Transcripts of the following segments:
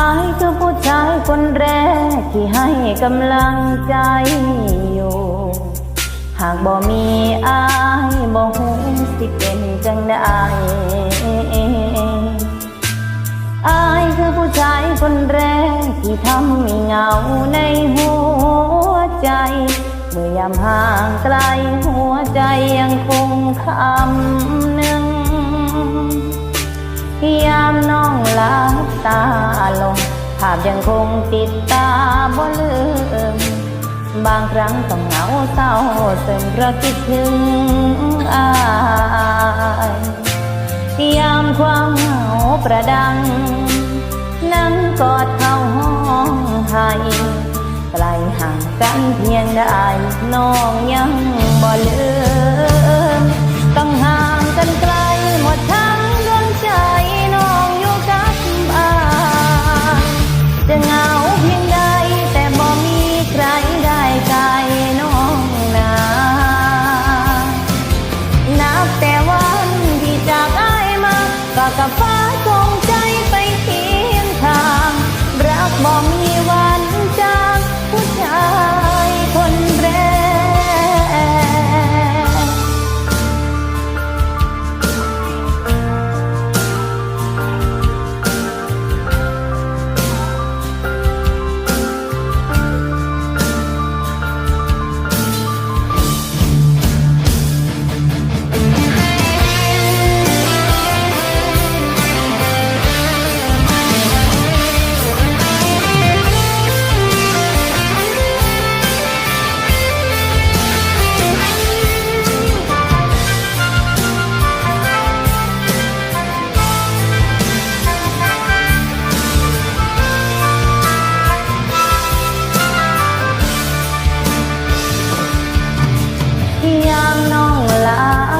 อายคือผู้ชายคนแรกที่ให้กำลังใจอยู่ หากบ่มีอายบ่ฮู้สิเป็นจังไดอายคือผู้ชายคนแรกที่ทำให้เหงาในหัวใจ เมื่อยามห่างไกลหัวใจยังคงคำหนึ่งยา ลับตาลง ภาพยังคงติดตาบ่ลืม บางครั้งต้องเหงาเศร้าซึมเพราะคิดถึงอายยามความเหงาประดัง นั้นกอดเข้าห้องให้ไกลห่างกันเพียงใดน้องยังบ่ลืม ก็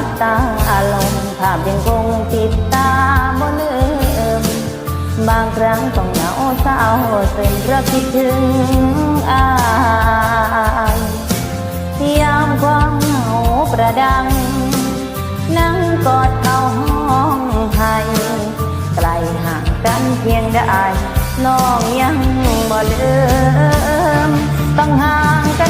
ลับตาลงภาพยังคงติดตาบ่ลืม บางครั้งต้องเหงาเศร้าซึมเพราะคิดถึงอายยามความเหงาประดัง นั่งกอดเข้าห้องให้ไกลห่างกันเพียงใดน้องยังบ่ลืม ต้องห่างกัน